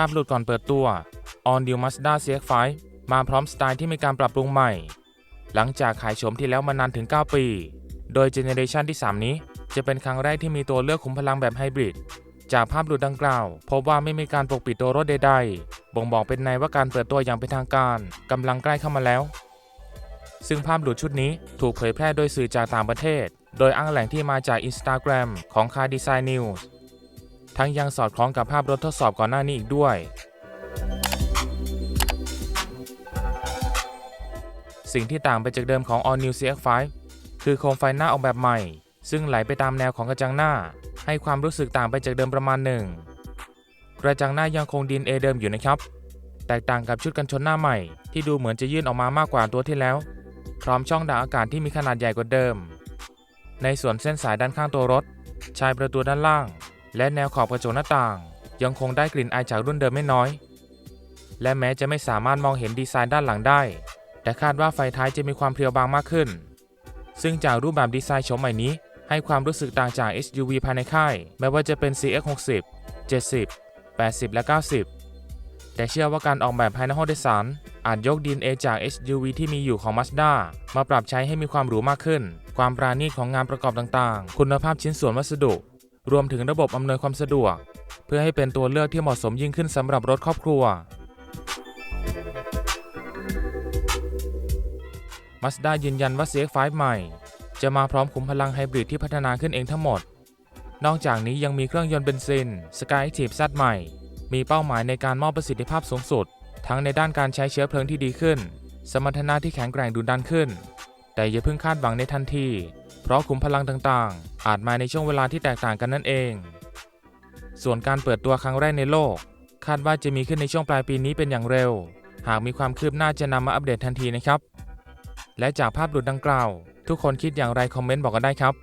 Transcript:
ภาพหลุดก่อนเปิดตัว All New Mazda CX-5 มาพร้อมสไตล์ที่มีการปรับปรุงใหม่ หลังจากขายโฉมที่แล้วมานานถึง 9 ปี โดยเจเนเรชันที่ 3 นี้ จะเป็นครั้งแรกที่มีตัวเลือกขุมพลังแบบไฮบริดจากภาพหลุดดังกล่าว พบว่าไม่มีการปกปิดตัวรถใดๆ บ่งบอกเป็นในว่าการเปิดตัวอย่างเป็นทางการกำลังใกล้เข้ามาแล้ว ซึ่งภาพหลุดชุดนี้ถูกเผยแพร่โดยสื่อจากต่างประเทศ โดยอ้างแหล่งที่มาจาก Instagram ของ Car Design News ทั้งยังสอดคล้องกับภาพรถทดสอบก่อนหน้านี้อีกด้วย สิ่งที่ต่างไปจากเดิมของ All New CX-5 คือโคมไฟหน้าออกแบบใหม่ ซึ่งไหลไปตามแนวของกระจังหน้า ให้ความรู้สึกต่างไปจากเดิมประมาณหนึ่งกระจังหน้ายังคงดีเอเดิมอยู่นะครับ แตกต่างกับชุดกันชนหน้าใหม่ ที่ดูเหมือนจะยื่นออกมามากกว่าตัวที่แล้ว พร้อมช่องดักอากาศที่มีขนาดใหญ่กว่าเดิม ในส่วนเส้นสายด้านข้างตัวรถ ชายประตูด้านล่าง และแนวขอบกระจกหน้าต่าง ยังคงได้กลิ่นอายจากรุ่นเดิมไม่น้อย และแม้จะไม่สามารถมองเห็นดีไซน์ด้านหลังได้ แต่คาดว่าไฟท้ายจะมีความเพรียวบางมากขึ้น ซึ่งจากรูปแบบดีไซน์โฉมใหม่นี้ ให้ความรู้สึกต่างจาก SUV ภายในค่ายไม่ว่าจะเป็น CX60 70 80 และ 90 แต่เชื่อว่าการออกแบบภายในห้องโดยสาร อาจยก DNA จาก SUV ที่มีอยู่ของ Mazda มาปรับใช้ให้มีความหรูมากขึ้น ความปราณีตของงานประกอบต่างๆ คุณภาพชิ้นส่วนวัสดุ รวมถึงระบบอำนวยความสะดวก เพื่อให้เป็นตัวเลือกที่เหมาะสมยิ่งขึ้นสำหรับรถครอบครัว Mazda ยืนยันว่า CX-5 ใหม่ จะมาพร้อมขุมพลังไฮบริดที่พัฒนาขึ้นเองทั้งหมด นอกจากนี้ยังมีเครื่องยนต์เบนซิน Skyactiv Z ใหม่ มีเป้าหมายในการมอบประสิทธิภาพสูงสุด ทั้งในด้านการใช้เชื้อเพลิงที่ดีขึ้น สมรรถนะที่แข็งแกร่งดุดันขึ้น แต่อย่าเพิ่งคาดหวังในทันที เพราะขุมพลังต่างๆ อาจมาในช่วงเวลาที่แตกต่างกันนั่นเอง ส่วนการเปิดตัวครั้งแรกในโลก คาดว่าจะมีขึ้นในช่วงปลายปีนี้เป็นอย่างเร็ว หากมีความคืบหน้าจะนำมาอัปเดตทันทีนะครับ และจากภาพหลุดดังกล่าว ทุกคนคิดอย่างไรคอมเมนต์บอกกันได้ครับ